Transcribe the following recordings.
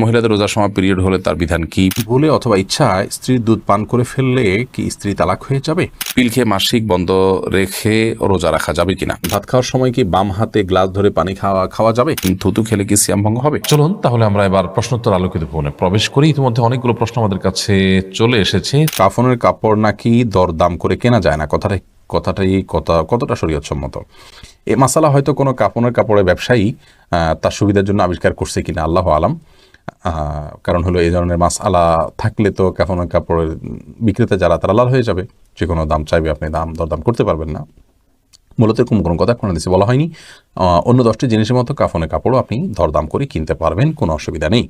মহিলাদের রোজার সময় পিরিয়ড হলে তার বিধান কি? ভুলে অথবা ইচ্ছায় স্ত্রীর দুধ পান করে ফেললে কি স্ত্রী তালাক হয়ে যাবে? পিল খেয়ে মাসিক বন্ধ রেখে রোজা রাখা যাবে কিনা? ভাত খাওয়ার সময় কি বাম হাতে গ্লাস ধরে পানি খাওয়া খাওয়া যাবে? থুতু খেলে কি সিয়াম ভঙ্গ হবে? চলুন তাহলে আমরা এবার প্রশ্নোত্তর আলোকিত ভবনে প্রবেশ করি। ইতিমধ্যে অনেকগুলো প্রশ্ন আমাদের কাছে চলে এসেছে। কাফনের কাপড় নাকি দরদাম করে কেনা যায় না? কথাটা কথাটাই কথা কতটা শরীয়তসম্মত? এ মাসালা হয়তো কোনো কাপনের কাপড়ের ব্যবসায়ী তার সুবিধার জন্য আবিষ্কার করছে কিনা? আল্লাহ আলাম। কারণ হলো এই ধরনের মাছ আলা থাকলে তো কাপনের কাপড়ের বিক্রেতা যারা, তারা লাল হয়ে যাবে। যে কোনো দাম চাইবে, আপনি দাম, দরদাম করতে পারবেন না। মূলত এরকম কোনো কথা কোনো দেশে বলা হয়নি। অন্য দশটি জিনিসের মতো কাফনের কাপড়ও আপনি দরদাম করে কিনতে পারবেন, কোনো অসুবিধা নেই।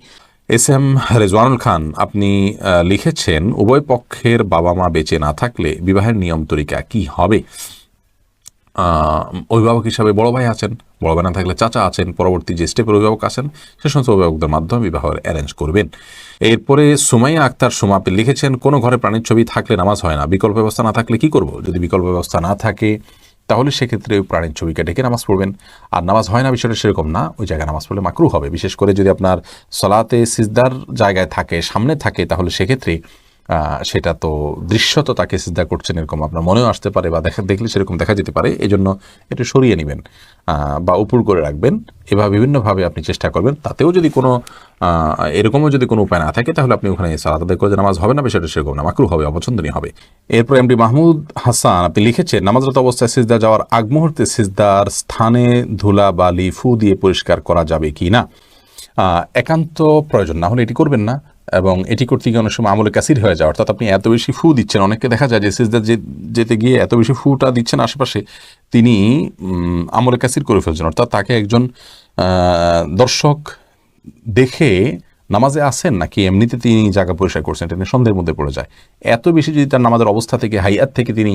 এস এম রেজওয়ানুল খান, আপনি লিখেছেন, উভয় পক্ষের বাবা মা বেঁচে না থাকলে বিবাহের নিয়ম তরিকা কি হবে? অভিভাবক হিসাবে বড় ভাই আছেন, বড় ভাই না থাকলে চাচা আছেন, পরবর্তী যে স্টেপের অভিভাবক আছেন, সে সমস্ত অভিভাবকদের মাধ্যমে বিবাহের অ্যারেঞ্জ করবেন। এরপরে সুমাইয়া আক্তার, সুমা আপনি লিখেছেন, কোনো ঘরে প্রাণীর ছবি থাকলে নামাজ হয় না, বিকল্প ব্যবস্থা না থাকলে কি করব? যদি বিকল্প ব্যবস্থা না থাকে, তাহলে সেক্ষেত্রে ওই প্রাণীর ছবিকে ডেকে নামাজ পড়বেন। আর নামাজ হয় না বিষয়টা সেরকম না, ওই জায়গায় নামাজ পড়লে মাকরু হবে। বিশেষ করে যদি আপনার সলাতে সিজদার জায়গায় থাকে, সামনে থাকে, তাহলে সেক্ষেত্রে সেটা তো দৃশ্যত তাকে সিদ্ধা করছেন এরকম আপনার মনেও আসতে পারে বা দেখা, দেখলে সেরকম দেখা যেতে পারে এই জন্য এটা সরিয়ে নেবেন। বা উপর করে রাখবেন, এভাবে বিভিন্নভাবে আপনি চেষ্টা করবেন, তাতেও যদি কোনো এরকমও যদি কোনো উপায় না থাকে, তাহলে আপনি ওখানে সালাত আদায় করে নামাজ হবে না বিষয়টা সেরকম না মাকরু হবে, অপছন্দনীয় হবে। এরপর এমডি মাহমুদ হাসান, আপনি লিখেছেন, নামাজরত অবস্থায় সিজদা যাওয়ার আগ মুহূর্তে সিজদার স্থানে ধুলা বালি ফু দিয়ে পরিষ্কার করা যাবে কি না? একান্ত প্রয়োজন, না হলে এটি করবেন না। এবং এটি করতে গিয়ে অনেক সময় আমলে কাসির হয়ে যায়। অর্থাৎ আপনি এত বেশি ফু দিচ্ছেন, অনেককে দেখা যায় যে সিজদা যেতে গিয়ে এত বেশি ফুটা দিচ্ছেন আশেপাশে, তিনি আমলে কাসির করে ফেলছেন। অর্থাৎ তাকে একজন দর্শক দেখে নামাজে আসেন নাকি এমনিতে তিনি জায়গা পরিষ্কার করছেন, এটা সন্দেহের মধ্যে পড়ে যায়। এত বেশি যদি তার নামাজের অবস্থা থেকে, হাইয়াত থেকে তিনি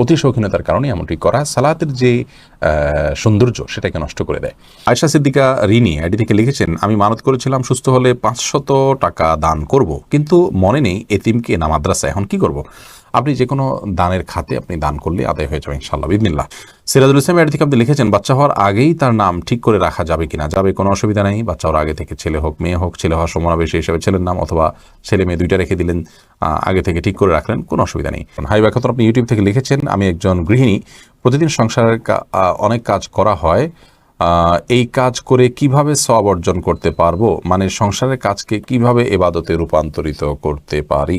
অতি শৌখিনতার কারণে এমনটি করা সালাতের যে সৌন্দর্য সেটাকে নষ্ট করে দেয়। আয়সা সিদ্দিকা রিনি আইডি থেকে লিখেছেন, আমি মানত করেছিলাম সুস্থ হলে পাঁচশত টাকা দান করব, কিন্তু মনে নেই এতিমকে না মাদ্রাসা এখন কি করব? আপনি যে কোনো দানের খাতে আপনি দান করলে আদায় হয়ে যাবে ইনশাল্লাহ বিদিনিল্লাহ সিরাজুল ইসলাম আইডি থেকে আপনি লিখেছেন, বাচ্চা হওয়ার আগেই তার নাম ঠিক করে রাখা যাবে কিনা? যাবে, কোনো অসুবিধা নেই। বাচ্চা হওয়ার আগে থেকে ছেলে হোক, মেয়ে হোক, ছেলে হওয়ার সমাবেশে হিসেবে ছেলের নাম অথবা ছেলে মেয়ে দুইটা রেখে দিলেন আগে থেকে ঠিক করে রাখলেন, কোনো অসুবিধা নেই। হাই ব্যাখ্যাত আপনি ইউটিউব থেকে লিখেছেন, আমি একজন গৃহিণী। প্রতিদিন সংসারের অনেক কাজ করা হয়। এই কাজ করে কীভাবে সব অর্জন করতে পারব? মানে সংসারের কাজকে কীভাবে এবাদতে রূপান্তরিত করতে পারি?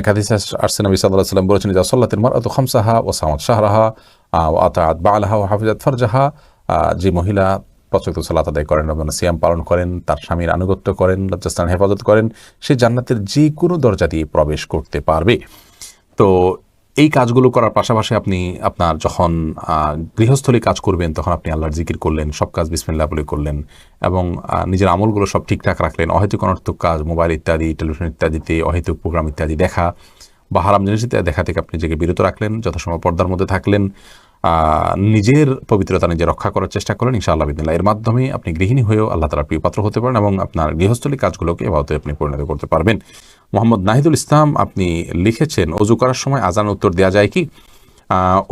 এক হাদিসে আসছে নবী সাল্লাহ সাল্লাম বলেছেন যে সল্লাতের মার অত খামসাহা ও সামাদ শাহরাহা ও আতাত বালাহা ও হাফিজাত ফরজাহা যে মহিলা প্রচলিত সালাত আদায় করেন, রমজান সিয়াম পালন করেন, তার স্বামীর আনুগত্য করেন লজ্জাস্থান হেফাজত করেন, সে জান্নাতের যে কোনো দরজা দিয়ে প্রবেশ করতে পারবে। তো এই কাজগুলো করার পাশাপাশি আপনি আপনার যখন গৃহস্থলী কাজ করবেন, তখন আপনি আল্লাহর জিকির করলেন, সব কাজ বিসমিল্লা বলে করলেন এবং নিজের আমলগুলো সব ঠিকঠাক রাখলেন। অহেতুক অনর্থক কাজ, মোবাইল ইত্যাদি, টেলিভিশন ইত্যাদিতে অহেতুক প্রোগ্রাম ইত্যাদি দেখা বা হারাম জিনিস দেখা থেকে আপনি নিজেকে বিরত রাখলেন যথাসময় পর্দার মধ্যে থাকলেন। নিজের পবিত্রতা নিজে রক্ষা করার চেষ্টা করেন, ইনশাআল্লাহ বিদিল্লা এর মাধ্যমে আপনি গৃহিণী হয়েও আল্লাহ তালার প্রিয় পাত্র হতে পারেন এবং আপনার গৃহস্থলী কাজগুলোকে এভাবে আপনি পরিণত করতে পারবেন। মোহাম্মদ নাহিদুল ইসলাম, আপনি লিখেছেন অজু করার সময় আজান উত্তর দেওয়া যায় কি?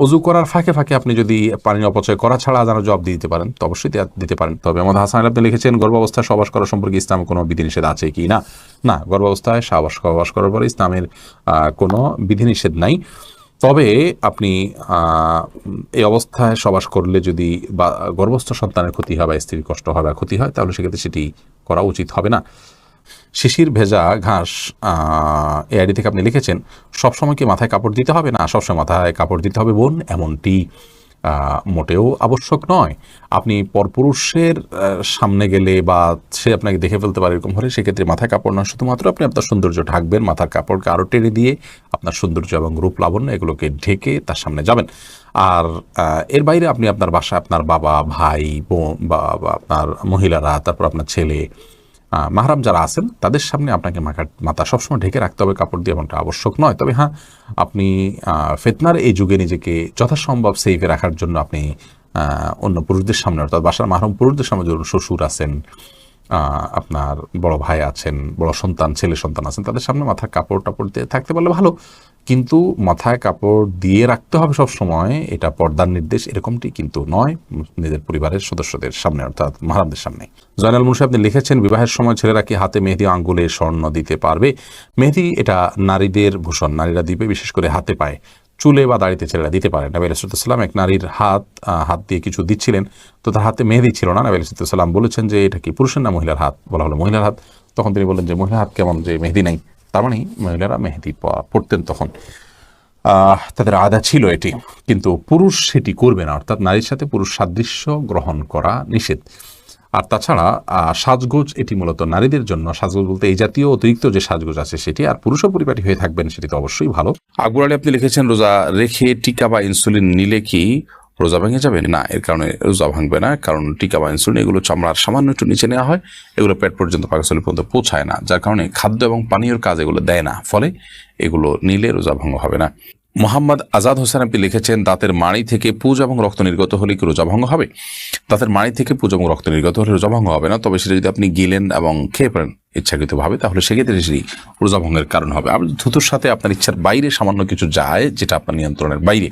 অজু করার ফাঁকে ফাঁকে আপনি যদি পানির অপচয় করা ছাড়া আজানের জবাব দিতে পারেন, তো অবশ্যই দিতে পারেন। তবে মোহাম্মদ হাসান আপনি লিখেছেন, গর্ভাবস্থায় সহবাস করা সম্পর্কে ইসলামে কোনো বিধিনিষেধ আছে কি? না না, গর্ভাবস্থায় সহবাস সহবাস করার পরে ইসলামের কোনো বিধিনিষেধ নাই। তবে আপনি এই অবস্থায় সবাস করলে যদি বা, গর্ভস্থ সন্তানের ক্ষতি হয় বা স্ত্রীর কষ্ট হয় বা ক্ষতি হয়, তাহলে সেক্ষেত্রে সেটি করা উচিত হবে না। শিশির ভেজা ঘাস এ আইডি থেকে আপনি লিখেছেন, সবসময় কি মাথায় কাপড় দিতে হবে? না, সবসময় মাথায় কাপড় দিতে হবে বোন, এমনটি। মোটেও আবশ্যক নয়। আপনি পরপুরুষের সামনে গেলে বা সে আপনাকে দেখে ফেলতে পারে এরকম হলে সেক্ষেত্রে মাথায় কাপড় না শুধুমাত্র আপনি আপনার সৌন্দর্য ঢাকবেন, মাথার কাপড়কে আরও টেনে দিয়ে আপনার সৌন্দর্য এবং রূপ লাবণ্য এগুলোকে ঢেকে তার সামনে যাবেন। আর এর বাইরে আপনি আপনার বাসায় আপনার বাবা, ভাই, বোন বা আপনার মহিলারা, তারপর আপনার ছেলে মাহারাম যারা আছেন, তাদের সামনে আপনাকে মাথা মাথা সবসময় ঢেকে রাখতে হবে। কাপড় দিয়ে এমনটা আবশ্যক নয়। তবে হ্যাঁ আপনি ফেতনার এই যুগে নিজেকে যথাসম্ভব সেফে রাখার জন্য আপনি অন্য পুরুষদের সামনে, অর্থাৎ বাসার মাহরম পুরুষদের সামনে ধরুন শ্বশুর আছেন আপনার বড় ভাই আছেন, বড় সন্তান, ছেলে সন্তান আছেন, তাদের সামনে মাথায় কাপড় টাপড় দিয়ে থাকতে পারলে ভালো। কিন্তু মাথায় কাপড় দিয়ে রাখতে হবে সব সময়, এটা পর্দার নির্দেশ, এরকমটি কিন্তু নয়, নিজের পরিবারের সদস্যদের সামনে, অর্থাৎ মাহারামদের সামনে। জয়নাল মুন্সি, আপনি লিখেছেন, বিবাহের সময় ছেলেরা কি হাতে মেহেদি আঙ্গুলে স্বর্ণ দিতে পারবে? মেহেদি এটা নারীদের ভূষণ, নারীরা দিবে, বিশেষ করে হাতে পায়। চুলে বা দাড়িতে ছেলেরা দিতে পারে। নবী আলাইসাল্লাম এক নারীর হাত হাত দিয়ে কিছু দিচ্ছিলেন, তো তার হাতে মেহেদি ছিল না। নবী আলাইসাল্লাম বলেছেন যে, এটা কি পুরুষের না মহিলার হাত? বলা হলো মহিলার হাত। তখন তিনি বললেন যে, মহিলার হাত কেমন যে মেহেদি নাই। তার মানে মহিলারা মেহেদি পড়তেন তখন। তাদের আদা ছিল এটি, কিন্তু পুরুষ সেটি করবে না, অর্থাৎ নারীর সাথে পুরুষ সাদৃশ্য গ্রহণ করা নিষেধ। আর তাছাড়া সাজগোজ এটি মূলত নারীদের জন্য, সাজগোজ বলতে এই জাতীয় অতিরিক্ত যে সাজগোজ আছে সেটি, আর পুরুষও পরিপাটি হয়ে থাকবেন সেটি তো অবশ্যই ভালো। আকবর আলী আপনি লিখেছেন, রোজা রেখে টিকা বা ইনসুলিন নিলে কি রোজা ভেঙে যাবে? না, এর কারণে রোজা ভাঙবে না, কারণ টিকা বা ইনসুলিন এগুলো চামড়ার সামান্য একটু নিচে নেওয়া হয়, এগুলো পেট পর্যন্ত পাকস্থলী পর্যন্ত পৌঁছায় না, যার কারণে খাদ্য এবং পানীয়র কাজ এগুলো দেয় না, ফলে এগুলো নিলে রোজা ভঙ্গ হবে না। মোহাম্মদ আজাদ হোসেন আপনি লিখেছেন, দাঁতের মাড়ি থেকে পুজ এবং রক্ত নির্গত হলে কি রোজা ভঙ্গ হবে? দাঁতের মাড়ি থেকে পুজ এবং রক্ত নির্গত হলে রোজা ভঙ্গ হবে না, তবে সেটা যদি আপনি গিলেন এবং খেয়ে পড়েন ইচ্ছাকৃতভাবে, তাহলে সেক্ষেত্রে সেটি রোজা ভঙ্গের কারণ হবে। আর ধুতুর সাথে আপনার ইচ্ছার বাইরে সামান্য কিছু যায়, যেটা আপনার নিয়ন্ত্রণের বাইরে।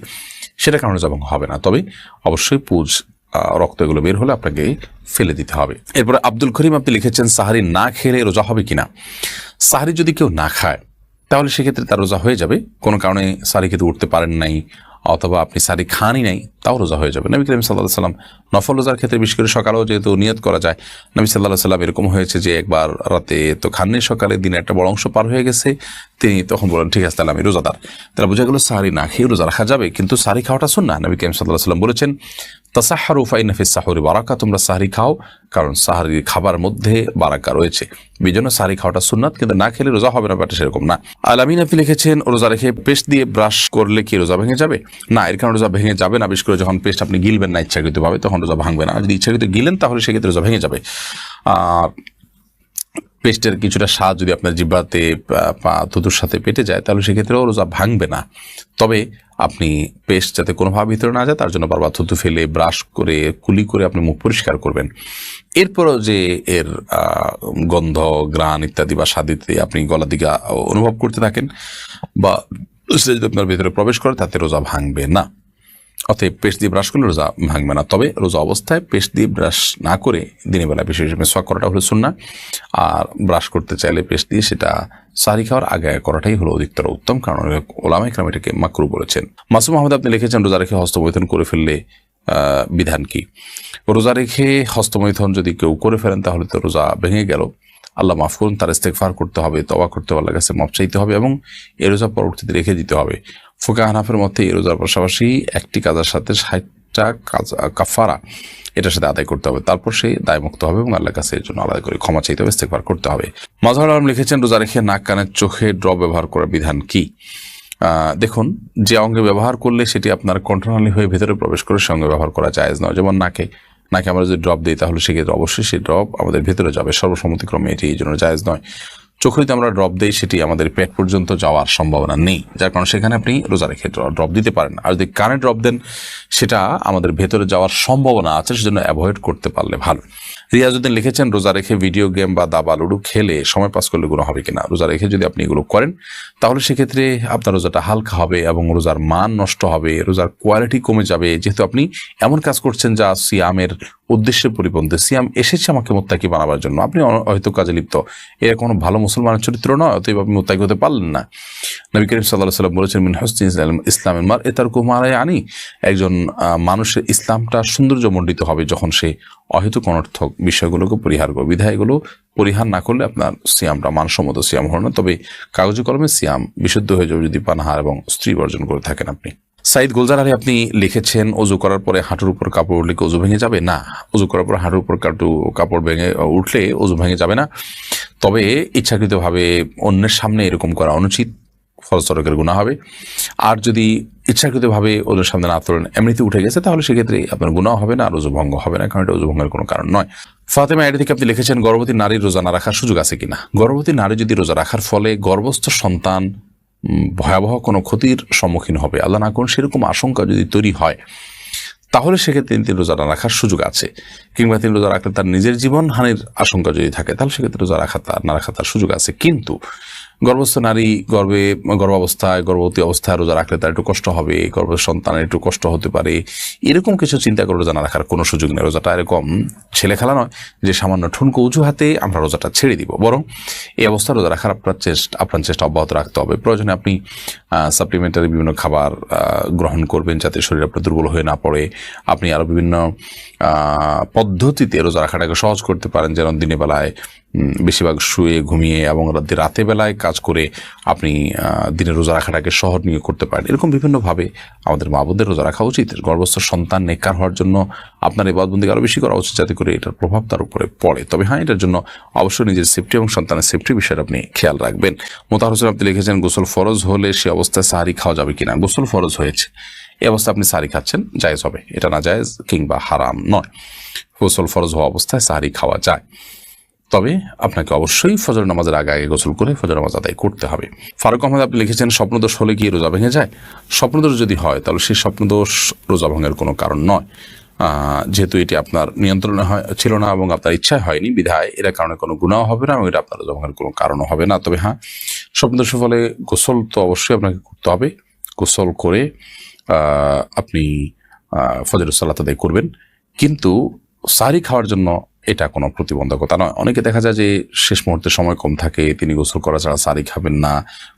সেটা কারণে জবং হবে না। তবে অবশ্যই পুজ রক্ত এগুলো বের হলে আপনাকে ফেলে দিতে হবে। এরপরে আব্দুল করিম আপনি লিখেছেন, সাহারি না খেলে রোজা হবে কিনা? সাহারি যদি কেউ না খায়, তাহলে সেক্ষেত্রে তার রোজা হয়ে যাবে। কোনো কারণে সারি খেতে উঠতে পারেন নাই, অথবা আপনি সারি খানই নাই তাও রোজা হয়ে যাবে। নবী করিম সাল্লাহ সাল্লাম নফল রোজার ক্ষেত্রে বিশেষ করে সকালেও যেহেতু নিয়ত করা যায়, নবী সাল্লাহ সাল্লাম এরকম হয়েছে যে একবার রাতে তো খাননি সকালে দিনে একটা বড় অংশ পার হয়ে গেছে, তিনি তখন বলেন ঠিক আছে, তাহলে আমি রোজাদার। তাহলে বোঝা গেল সাহারি না খেয়ে রোজা রাখা যাবে, কিন্তু সাহারি খাওয়াটা শুন না নবী করিম সাল্লাহ সাল্লাম বলেছেন তাসাহারু ফাইনাফিস সাহরি বারাকা, তোমরা সাহারি খাও, কারণ সাহারি খাবার মধ্যে বারাকা রয়েছে। বিজন্য সাহারি খাওয়াটা সুন্নাত কিন্তু না খেলে রোজা হবে না, ব্যাপারটা সেরকম না। আলামিন আপনি লিখেছেন, রোজা রেখে পেস্ট দিয়ে ব্রাশ করলে কি রোজা ভেঙে যাবে? না, এর কারণে রোজা ভেঙে যাবে না, বিশেষ করে যখন পেস্ট আপনি গিলবেন না ইচ্ছাকৃতভাবে, তখন রোজা ভাঙবে না। যদি ইচ্ছাকৃত গিলেন, তাহলে সেক্ষেত্রে রোজা ভেঙে যাবে। পেস্টের কিছুটা স্বাদ যদি আপনার জিব্বাতে পা থুতুর সাথে পেটে যায়, তাহলে সেক্ষেত্রেও রোজা ভাঙবে না। তবে আপনি পেস্ট যাতে কোনোভাবে ভিতরে না যায়, তার জন্য বারবার থুতু ফেলে ব্রাশ করে, কুলি করে আপনি মুখ পরিষ্কার করবেন। এরপরও যে এর গন্ধ গ্রান ইত্যাদি বা স্বাদ ইত্যাদি আপনি গলার দিকে অনুভব করতে থাকেন, বা সেটা যদি আপনার ভিতরে প্রবেশ করে, তাতে রোজা ভাঙবে না। অতএব পেস্ট দিয়ে ব্রাশ করলে রোজা ভাঙবে না। তবে রোজা অবস্থায় পেস্ট দিয়ে ব্রাশ না করে দিনের বেলা বিশেষ মেসওয়াক করাটা হলো সুন্না আর ব্রাশ করতে চাইলে পেস্ট দিয়ে সেটা সারি খাওয়ার আগে করাটাই হলো অধিকতর উত্তম, কারণ ওলামা ইকরাম এটাকে মাকরু বলেছেন। মাসুম আহমদ, আপনি লিখেছেন রোজা রেখে হস্তমৈথন করে ফেললে বিধান কি? রোজা রেখে হস্তমৈথন যদি কেউ করে ফেলেন, তাহলে তো রোজা ভেঙে গেল। আল্লাহ মাফ করুন, তার ইস্তেকফার করতে হবে তবা করতে আল্লাহ কাছে মাপ চাইতে হবে এবং এ রোজা পরবর্তীতে রেখে দিতে হবে। ফোকা হানাফের মধ্যে এই রোজার পাশাপাশি একটি কাজার সাথে ষাটটা কাজা কাফারা এটার সাথে আদায় করতে হবে। তারপর সে দায়মুক্ত হবে এবং আল্লাহর কাছে এর জন্য আলাদা করে ক্ষমা চাইতে হবে ইস্তেকবার করতে হবে। মাজহার আলম লিখেছেন, রোজা রেখে নাক কানের চোখে ড্রপ ব্যবহার করার বিধান কি? দেখুন, যে অঙ্গে ব্যবহার করলে সেটি আপনার কন্ট্রোনালি হয়ে ভেতরে প্রবেশ করে সে অঙ্গে ব্যবহার করা জায়েজ নয়। যেমন নাকে নাকে আমরা যদি ড্রপ দিই তাহলে সেক্ষেত্রে অবশ্যই সেই ড্রপ আমাদের ভেতরে যাবে। সর্বসম্মতিক্রমে এটি এই জন্য জায়েজ নয়। চোখে যদি আমরা ড্রপ দিই, সেটি আমাদের পেট পর্যন্ত যাওয়ার সম্ভাবনা নেই। যার কারণে সেখানে আপনি রোজা রেখে ড্রপ দিতে পারেন আর যদি কানে ড্রপ দেন, সেটা আমাদের ভেতরে যাওয়ার সম্ভাবনা আছে, সেজন্য অ্যাভয়েড করতে পারলে ভালো। রিয়াজুদ্দিন লিখেছেন, রোজা রেখে ভিডিও গেম বা দাবা লুডু খেলে সময় পাস করলে গুলো হবে কিনা? রোজা রেখে যদি আপনি এগুলো করেন, তাহলে সেক্ষেত্রে আপনার রোজাটা হালকা হবে এবং রোজার মান নষ্ট হবে, রোজার কোয়ালিটি কমে যাবে। যেহেতু আপনি এমন কাজ করছেন যা সিয়ামের উদ্দেশ্যের পরিপন্থী সিয়াম এসেছে আমাকে মোত্তাকি বানাবার জন্য। আপনি হয়তো কাজে লিপ্ত। এরা কোনো ভালো মুসলমানের চরিত্র নয়, অতএব আপনি মোত্তাকি হতে পারলেন না। নবী করিম সাল্লাহ সাল্লাম বলেছেন, মিন হসনি ইসলাম, ইসলামের মার এতার কুমারায় আনি। একজন মানুষের ইসলামটা সৌন্দর্যমণ্ডিত হবে যখন সে অহেতুক অনর্থক বিষয়গুলোকে পরিহার করবে। বিধায় এগুলো পরিহার না করলে আপনার সিয়ামটা, মানসম্মত সিয়াম হল না। তবে কাগজে কলমে সিয়াম বিশুদ্ধ হয়ে যাবে যদি পানাহার এবং স্ত্রী বর্জন করে থাকেন আপনি। সাইদ গোলজার আলী, আপনি লিখেছেন অজু করার পরে হাঁটুর উপর কাপড় উঠলে অজু ভেঙে যাবে? না অজু করার পর হাঁটুর উপর কাটু, কাপড় ভেঙে উঠলে অজু ভেঙে যাবে না। তবে ইচ্ছাকৃতভাবে অন্যের সামনে এরকম করা অনুচিত ফলস্বরকের গুণা হবে। আর যদি ইচ্ছাকৃতভাবে ওদের সামনে না তোলেন, এমনিতে উঠে গেছে, তাহলে সেক্ষেত্রে আপনার গুণাও হবে না, আর ভঙ্গ হবে না, কারণ এটা ভঙ্গের কোনো কারণ নয়। ফাতেমা এডি থেকে আপনি লিখেছেন, গর্ভবতী নারীর রোজা না রাখার সুযোগ আছে কিনা? গর্ভবতী নারী যদি রোজা রাখার ফলে গর্ভস্থ সন্তান ভয়াবহ কোনো ক্ষতির সম্মুখীন হবে। আল্লাহ না করুন সেরকম আশঙ্কা যদি তৈরি হয়, তাহলে সেক্ষেত্রে তিনি রোজা রাখার সুযোগ আছে। কিংবা তিনি রোজা রাখলে তার নিজের জীবন হানির আশঙ্কা যদি থাকে, তাহলে সেক্ষেত্রে রোজা রাখা তার না রাখা তার সুযোগ আছে। কিন্তু গর্ভস্থ নারী গর্ভে, গর্ভাবস্থায়, গর্ভবতী অবস্থায় রোজা রাখলে তার একটু কষ্ট হবে গর্ভস্থ সন্তানের একটু কষ্ট হতে পারে। এরকম কিছু চিন্তা করে রোজা না রাখার কোনো সুযোগ নেই। রোজাটা এরকম ছেলে খেলা নয় যে সামান্য ঠুনকো উঁচু হাতে আমরা রোজাটা ছেড়ে দিব। বরং এই অবস্থা রোজা রাখার আপনার চেষ্টা আপনার চেষ্টা অব্যাহত রাখতে হবে। প্রয়োজনে আপনি সাপ্লিমেন্টারি বিভিন্ন খাবার গ্রহণ করবেন যাতে শরীর আপনার দুর্বল হয়ে না পড়ে। আপনি আরও বিভিন্ন পদ্ধতিতে রোজা রাখাটাকে সহজ করতে পারেন যেন দিনের বেলায় বেশিরভাগ শুয়ে ঘুমিয়ে এবং রাতে বেলায় কাজ করে আপনি দিনের রোজা রাখাটাকে সহজ নিয়ে করতে পারেন। এরকম বিভিন্নভাবে আমাদের মা বোনদের রোজা রাখা উচিত। গর্ভস্থ সন্তান নেকার হওয়ার জন্য আপনার এই বাদবন্দি আরও বেশি করা উচিত যাতে করে এটার প্রভাব তার উপরে পড়ে। তবে হ্যাঁ এটার জন্য অবশ্যই নিজের সেফটি এবং সন্তানের সেফটি বিষয়ে আপনি খেয়াল রাখবেন। মোতাহার হোসেন, আপনি লিখেছেন, গোসল ফরজ হলে সে অবস্থায় সাহারি খাওয়া যাবে কিনা? গোসল ফরজ হয়েছে। এই অবস্থায় আপনি সাহারি খাচ্ছেন, জায়েজ হবে। এটা না জায়েজ কিংবা হারাম নয়। গোসল ফরজ হওয়া অবস্থায় সাহারি খাওয়া যায়। তবে আপনাকে অবশ্যই ফজর নামাজের আগে আগে গোসল করে ফজর নামাজ আদায় করতে হবে। ফারুক আহমদ, আপনি লিখেছেন, স্বপ্নদোষ হলে কি রোজা ভেঙে যায়। স্বপ্নদোষ যদি হয়, তাহলে সেই স্বপ্নদোষ রোজা ভাঙের কোনো কারণ নয়। যেহেতু এটি আপনার নিয়ন্ত্রণে হয়, ছিল না এবং আপনার ইচ্ছায় হয়নি, বিধায় এর কারণে কোনো গুণাও হবে না এবং এটা আপনার রোজা ভাঙের কোনো কারণও হবে না। তবে হ্যাঁ স্বপ্নদোষের ফলে গোসল তো অবশ্যই আপনাকে করতে হবে। গোসল করে আপনি ফজর সালাত আদায় করবেন। কিন্তু সারি খাওয়ার জন্য এটা কোনো প্রতিবন্ধকতা নয়। অনেকে দেখা যায় যে শেষ মুহূর্তে সময় কম থাকে, তিনি গোসল করা ছাড়া সারি খাবেন না,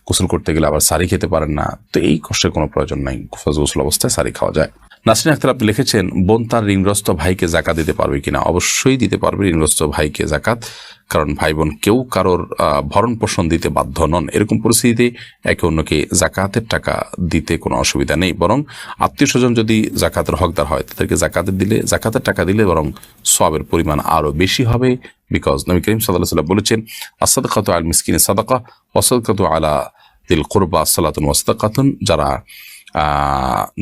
গোসল করতে গেলে আবার সারি খেতে পারেন না। তো এই কষ্টের কোনো প্রয়োজন নাই, গোসল অবস্থায় সারি খাওয়া যায়। নাসরিন আক্তার আপনি লিখেছেন, বোন তার ঋণগ্রস্ত ভাইকে জাকাত দিতে পারবে কিনা? অবশ্যই দিতে পারবে ঋণগ্রস্ত ভাইকে জাকাত, কারণ ভাই বোন কেউ কারোর ভরণ পোষণ দিতে বাধ্য নন। এরকম পরিস্থিতিতে একে অন্যকে জাকাতের টাকা দিতে কোনো অসুবিধা নেই, বরং আত্মীয় স্বজন যদি জাকাতের হকদার হয়, তাদেরকে জাকাতের দিলে, জাকাতের টাকা দিলে বরং সবের পরিমাণ আরও বেশি হবে বিকজ নবী করিম সাল্লাহ সাল্লাম বলেছেন আসাদকাত আল মিসকিনে সাদাকা ওয়াসাদকাত আলা দিল কোরবা সালাতুন ওয়াসাদাকাতুন যারা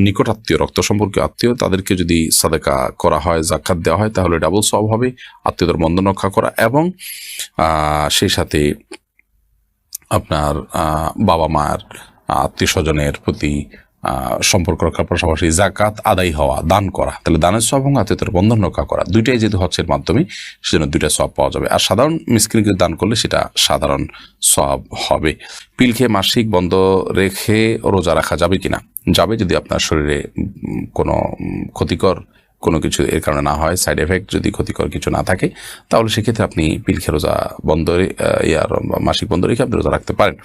নিকট আত্মীয়, রক্ত সম্পর্কে আত্মীয়, তাদেরকে যদি সাদাকা করা হয়, জাকাত দেওয়া হয়, তাহলে ডাবল সব হবে, আত্মীয়দের বন্ধন রক্ষা করা এবং সেই সাথে আপনার বাবা মার আত্মীয় স্বজনের প্রতি সম্পর্ক রক্ষার পাশাপাশি জাকাত আদায় হওয়া, দান করা। তাহলে দানের সব এবং আত্মীয়তার বন্ধন রক্ষা করা দুইটাই যেহেতু হচ্ছে এর মাধ্যমে, সেজন্য দুইটা সব পাওয়া যাবে। আর সাধারণ মিসকিনকে দান করলে সেটা সাধারণ সব হবে। পিল খেয়ে মাসিক বন্ধ রেখে রোজা রাখা যাবে কিনা? যাবে যদি আপনার শরীরে কোনো ক্ষতিকর কোনো কিছু এর কারণে না হয় সাইড এফেক্ট যদি ক্ষতিকর কিছু না থাকে, তাহলে সেক্ষেত্রে আপনি পিলখে রোজা বন্ধ ইয়ার মাসিক বন্ধ রেখে আপনি রোজা রাখতে পারেন।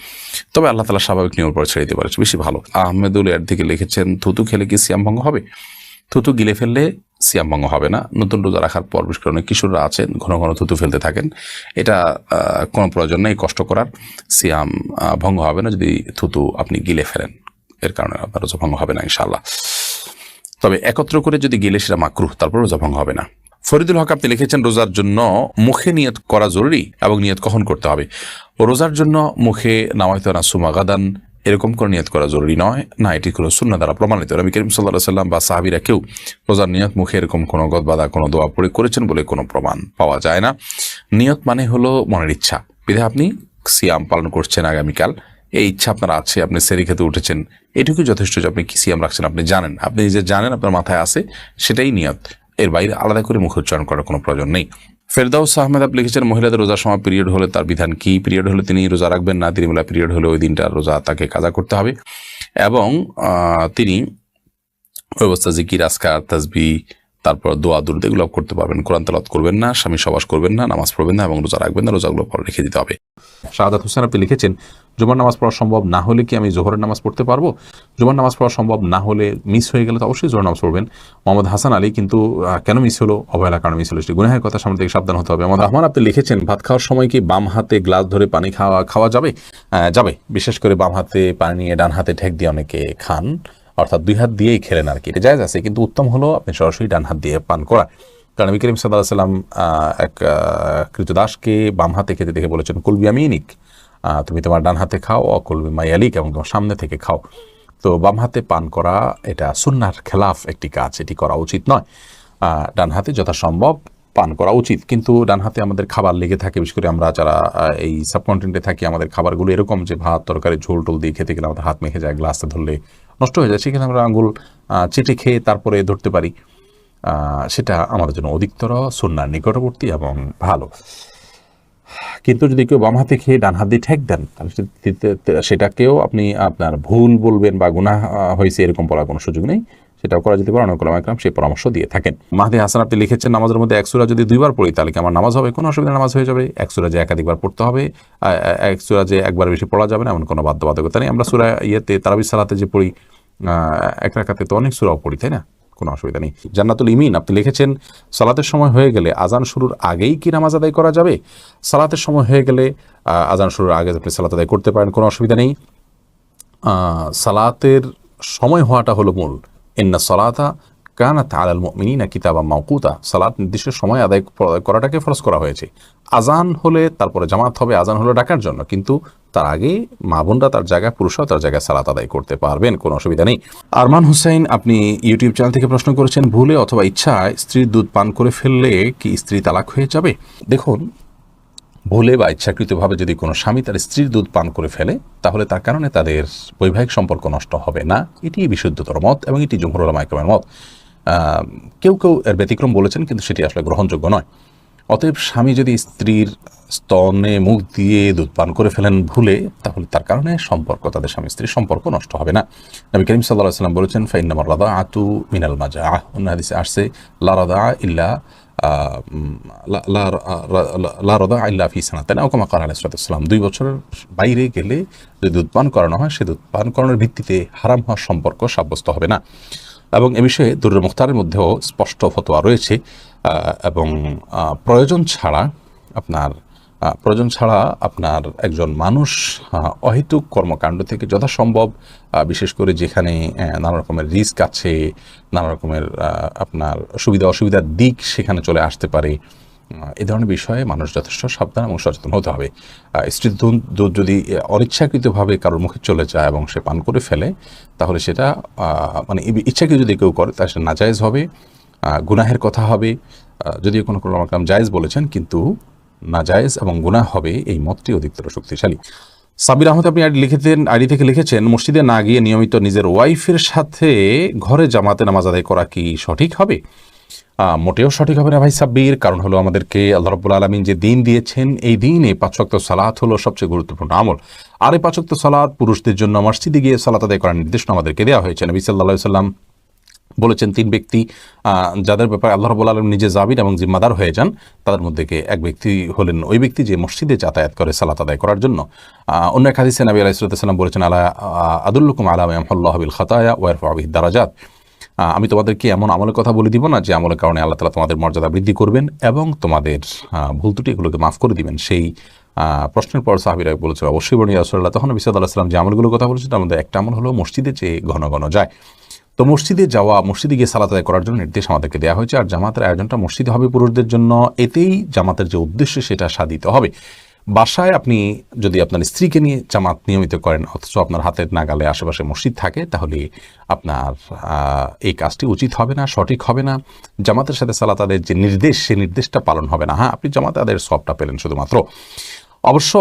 তবে আল্লাহ তালা স্বাভাবিক নিয়মের পর ছেড়ে দিতে পারে বেশি ভালো। আহমেদুল এর দিকে লিখেছেন, থুতু খেলে কি সিয়াম ভঙ্গ হবে? থুতু গিলে ফেললে সিয়াম ভঙ্গ হবে না। নতুন রোজা রাখার পর, বিশেষ কিশোররা আছেন, ঘন ঘন থুতু ফেলতে থাকেন। এটা কোনো প্রয়োজন নেই, কষ্ট করার। সিয়াম ভঙ্গ হবে না যদি থুতু আপনি গিলে ফেলেন। এর কারণে আপনার রোজা ভঙ্গ হবে না ইনশাল্লাহ তবে একত্র করে যদি গেলে সেটা মাকরুহ, তারপর রোজা ভঙ্গ হবে না। ফরিদুল হক আপনি লিখেছেন, রোজার জন্য মুখে নিয়ত করা জরুরি এবং নিয়ত কখন করতে হবে? রোজার জন্য মুখে নামাইতে না, সুমা গাদান, এরকম করে নিয়ত করা জরুরি নয়। না, এটি কোনো শূন্য দ্বারা প্রমাণিত। নবী করিম সাল্লাহ সাল্লাম বা সাহাবিরা কেউ রোজার নিয়ত মুখে এরকম কোনো গদবাদা, কোনো দোয়া পড়ে করেছেন বলে কোনো প্রমাণ পাওয়া যায় না। নিয়ত মানে হলো মনের ইচ্ছা। বিধে আপনি সিয়াম পালন করছেন আগামীকাল। এই ইচ্ছা আপনার আছে, আপনি সেরি খেতে উঠেছেন। এটুকু যথেষ্ট যে আপনি কি সিয়াম রাখছেন আপনি জানেন। আপনি যে জানেন আপনার মাথায় আছে, সেটাই নিয়ত। এর বাইরে আলাদা করে মুখ উচ্চারণ করার কোনো প্রয়োজন নেই। ফেরদাউস আহমেদ, আপনি লিখেছেন, মহিলাদের রোজার সময় পিরিয়ড হলে তার বিধান কি? পিরিয়ড হলে তিনি রোজা রাখবেন না? তিনি পিরিয়ড হলে ওই দিনটা রোজা তাকে কাজা করতে হবে। এবং তিনি অবস্থা জিকির আসকার তাজবি তারপর দোয়া, দুরুদ এগুলো করতে পারবেন। কোরআন তেলাওয়াত করবেন না, স্বামী সবাস করবেন না, নামাজ পড়বেন না এবং রোজা রাখবেন না, রোজাগুলো পরে রেখে দিতে হবে। শাহাদাত হোসেন, আপনি লিখেছেন জুমার নামাজ পড়া সম্ভব না হলে কি আমি জোহরের নামাজ পড়তে পারব? জুমার নামাজ পড়া সম্ভব না হলে মিস হয়ে গেলে তো অবশ্যই জোহর নামাজ পড়বেন। মোহাম্মদ হাসান আলী কিন্তু কেন মিস হলো? অবহেলা কারণে মিস হলো। সেটি গুনাহের কথা সামনে থেকে সাবধান হতে হবে। মোহাম্মদ রহমান আপনি লিখেছেন ভাত খাওয়ার সময় কি বাম হাতে গ্লাস ধরে পানি খাওয়া খাওয়া যাবে? যাবে। বিশেষ করে বাম হাতে পানি নিয়ে ডান হাতে ঠেক দিয়ে অনেকে খান। অর্থাৎ দুই হাত দিয়েই খেলেন আর কি। এটা জায়জ আছে কিন্তু উত্তম হলো আপনি সরাসরি ডান হাত দিয়ে পান করা। কারণ নবী করিম সাল্লাহ সাল্লাম এক কৃতদাসকে বাম হাতে খেতে দেখে বলেছেন কুলবি আমিনিক আহ, তুমি তোমার ডান হাতে খাও অকুলবি মাইয়ালিক এবং তোমার সামনে থেকে খাও। তো বাম হাতে পান করা, এটা সুন্নার খেলাফ একটি কাজ, এটি করা উচিত নয়। ডান হাতে যথাসম্ভব পান করা উচিত। কিন্তু ডান হাতে আমাদের খাবার লেগে থাকে, বিশেষ করে আমরা যারা এই সাবকন্টিনেন্টে থাকি, আমাদের খাবারগুলো এরকম যে ভাত, তরকারি, ঝোল টোল দিয়ে খেতে গেলে আমাদের হাত মেখে যায়, গ্লাসে ধরলে নষ্ট হয়ে যায়, সেখানে আমরা আঙুল চেটে খেয়ে তারপরে ধরতে পারি। সেটা আমাদের জন্য অধিকতর সুন্নার নিকটবর্তী এবং ভালো। কিন্তু যদি কেউ বাম হাতে খেয়ে ডান হাত দিয়ে ঠেক দেন তাহলে সেটাকেও আপনি আপনার ভুল বলবেন বা আহ, হয়েছে এরকম বলার কোনো সুযোগ নেই। সেটাও করা যেতে পারে। অনেক একরাম সেই পরামর্শ দিয়ে থাকেন। মাহদি হাসান আপনি লিখেছেন নামাজের মধ্যে এক সুরা যদি দুইবার পড়ি তাহলে কি আমার নামাজ হবে? কোনো অসুবিধা নামাজ হয়ে যাবে। এক সুরা যে একাধিকবার পড়তে হবে এক সুরা যে একবার বেশি পড়া যাবে না এমন কোনো বাধ্যবাধকতা নেই। আমরা সুরা ইয়েতে তারাবি সালাতে যে পড়ি এক রাখাতে তো অনেক সুরাও পড়ি তাই না? কোনো অসুবিধা নেই। জান্নাতুল ইমিন, আপনি লিখেছেন, সালাতের সময় হয়ে গেলে আজান শুরুর আগেই কি নামাজ আদায় করা যাবে? সালাতের সময় হয়ে গেলে আজান শুরুর আগে আপনি সালাত আদায় করতে পারেন, কোনো অসুবিধা নেই। সালাতের সময় হওয়াটা হলো মূল। ইন্না সলাতা কানাত আলাল মুমিনিনা কিতাবা মাওকুতা। সালাত নির্দিষ্ট সময় আদায় করাটাকে ফরজ করা হয়েছে। আজান হলে তারপরে জামাত হবে, আজান হলো ডাকার জন্য। কিন্তু তার আগে মা বোনরা তার জায়গায় পুরুষরা তার জায়গায় সালাত আদায় করতে পারবেন, কোনো অসুবিধা নেই। আরমান হুসাইন, আপনি ইউটিউব চ্যানেল থেকে প্রশ্ন করেছেন, ভুলে অথবা ইচ্ছায় স্ত্রীর দুধ পান করে ফেললে কি স্ত্রী তালাক হয়ে যাবে? দেখুন, ভুলে বা ইচ্ছাকৃতভাবে যদি কোনো স্বামী তার স্ত্রীর দুধ পান করে ফেলে, তাহলে তার কারণে তাদের বৈবাহিক সম্পর্ক নষ্ট হবে না। এটি বিশুদ্ধতর মত এবং এটি জমহুর মাইক্রমের মত। কেউ কেউ এর ব্যতিক্রম বলেছেন, কিন্তু সেটি আসলে গ্রহণযোগ্য নয়। অতএব স্বামী যদি স্ত্রীর স্তনে মুখ দিয়ে দুধ পান করে ফেলেন ভুলে, তাহলে তার কারণে সম্পর্ক, তাদের স্বামী স্ত্রীর সম্পর্ক নষ্ট হবে না। নবী করিম সাল্লাহ সাল্লাম বলেছেন ফাইনামার রাদা আতু মিনাল মাজা আহ অন্য হাদিসে আসছে, লা রাদা ইল্লা দুই বছরের বাইরে গেলে যদি দুধ পান করানো হয়, সে দুধ পান করানোর ভিত্তিতে হারাম হওয়ার সম্পর্ক সাব্যস্ত হবে না। এবং এ বিষয়ে দুর্র মুখতারের মধ্যেও স্পষ্ট ফতোয়া রয়েছে এবং প্রয়োজন ছাড়া আপনার প্রয়োজন ছাড়া আপনার একজন মানুষ অহেতুক কর্মকাণ্ড থেকে যথাসম্ভব বিশেষ করে যেখানে নানা রকমের রিস্ক আছে, নানা রকমের আপনার সুবিধা অসুবিধার দিক সেখানে চলে আসতে পারে। এ ধরনের বিষয়ে মানুষ যথেষ্ট সাবধান এবং সচেতন হতে হবে। স্ত্রীর দুধ যদি অনিচ্ছাকৃতভাবে কারোর মুখে চলে যায় এবং সে পান করে ফেলে, তাহলে সেটা মানে ইচ্ছাকৃত যদি কেউ করে, তাহলে সেটা নাজায়েজ হবে গুনাহের কথা হবে যদিও কোনো কোনো রকম জায়েজ বলেছেন, কিন্তু নাজায়েজ এবং গুনাহ হবে এই মতটি অধিকতর শক্তিশালী। সাবির আহমদ আপনি আইডি লিখেছেন, আইডি থেকে লিখেছেন, মসজিদে না গিয়ে নিয়মিত নিজের ওয়াইফের সাথে ঘরে জামাতে নামাজ আদায় করা কি সঠিক হবে? মোটেও সঠিক হবে না ভাই সাব্বির। কারণ হলো আমাদেরকে আল্লাহ রব্বুল আলমিন যে দিন দিয়েছেন, এই দিনে পাঁচক্ত সালাত হলো সবচেয়ে গুরুত্বপূর্ণ আমল। আর এই পাঁচক্ত সালাত পুরুষদের জন্য মসজিদে গিয়ে সালাত আদায় করার নির্দেশনা আমাদেরকে দেওয়া হয়েছে। নবী সাল্লাহ সাল্লাম বলেছেন, তিন ব্যক্তি যাদের ব্যাপারে আল্লাহ রবুল আলম নিজে জাবির এবং জিম্মাদার হয়ে যান, তাদের মধ্যে এক ব্যক্তি হলেন ওই ব্যক্তি যে মসজিদে যাতায়াত করে সালাত আদায় করার জন্য। অন্য এক হাদিসে নবী আলাইসাল্লাম বলেছেন, আলা আদুল্লুকুম আলাম আহমল্লাহবিল খাতায়া ওয়ারফ আবিদ দারাজাত। আমি তোমাদেরকে এমন আমলের কথা বলে দিব না যে আমলের কারণে আল্লাহ তালা তোমাদের মর্যাদা বৃদ্ধি করবেন এবং তোমাদের ভুল ত্রুটি এগুলোকে মাফ করে দিবেন। সেই প্রশ্নের পর সাহাবিরা বলেছে, অবশ্যই বনি রাসুল্লাহ তখন বিসাদ আল্লাহ যে আমলগুলোর কথা বলেছেন মধ্যে একটা আমল হলো মসজিদে যে ঘন ঘন যায়। তো মসজিদে যাওয়া, মসজিদে গিয়ে সালাত আদায় করার জন্য নির্দেশ আমাদেরকে দেওয়া হয়েছে, আর জামাতের আয়োজনটা মসজিদে হবে পুরুষদের জন্য। এতেই জামাতের যে উদ্দেশ্য, সেটা সাধিত হবে। বাসায় আপনি যদি আপনার স্ত্রীকে নিয়ে জামাত নিয়মিত করেন, অথচ আপনার হাতের নাগালে আশেপাশে মসজিদ থাকে, তাহলে আপনার এই কাজটি উচিত হবে না, সঠিক হবে না। জামাতের সাথে সালা তাদের যে নির্দেশ সেই নির্দেশটা পালন হবে না। হ্যাঁ আপনি জামাতে তাদের সবটা পেলেন শুধুমাত্র। অবশ্য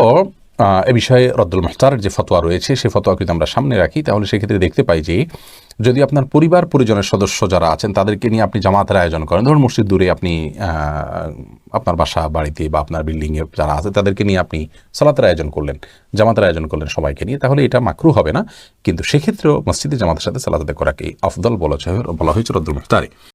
এ বিষয়ে রদ্দুল মুখতারের যে ফতোয়া রয়েছে সেই ফতোয়া যদি আমরা সামনে রাখি, তাহলে সেক্ষেত্রে দেখতে পাই যে, যদি আপনার পরিবার পরিজনের সদস্য যারা আছেন, তাদেরকে নিয়ে আপনি জামাতের আয়োজন করেন। ধরুন মসজিদ দূরে আপনি আপনার বাসা, বাড়িতে বা আপনার বিল্ডিংয়ে যারা আছে, তাদেরকে নিয়ে আপনি সালাতের আয়োজন করলেন, জামাতের আয়োজন করলেন সবাইকে নিয়ে, তাহলে এটা মাকরু হবে না। কিন্তু সেক্ষেত্রেও মসজিদে জামাতের সাথে সালাত করাকে আফদল বলা বলা হয়েছে রদ্দুল মুখতারে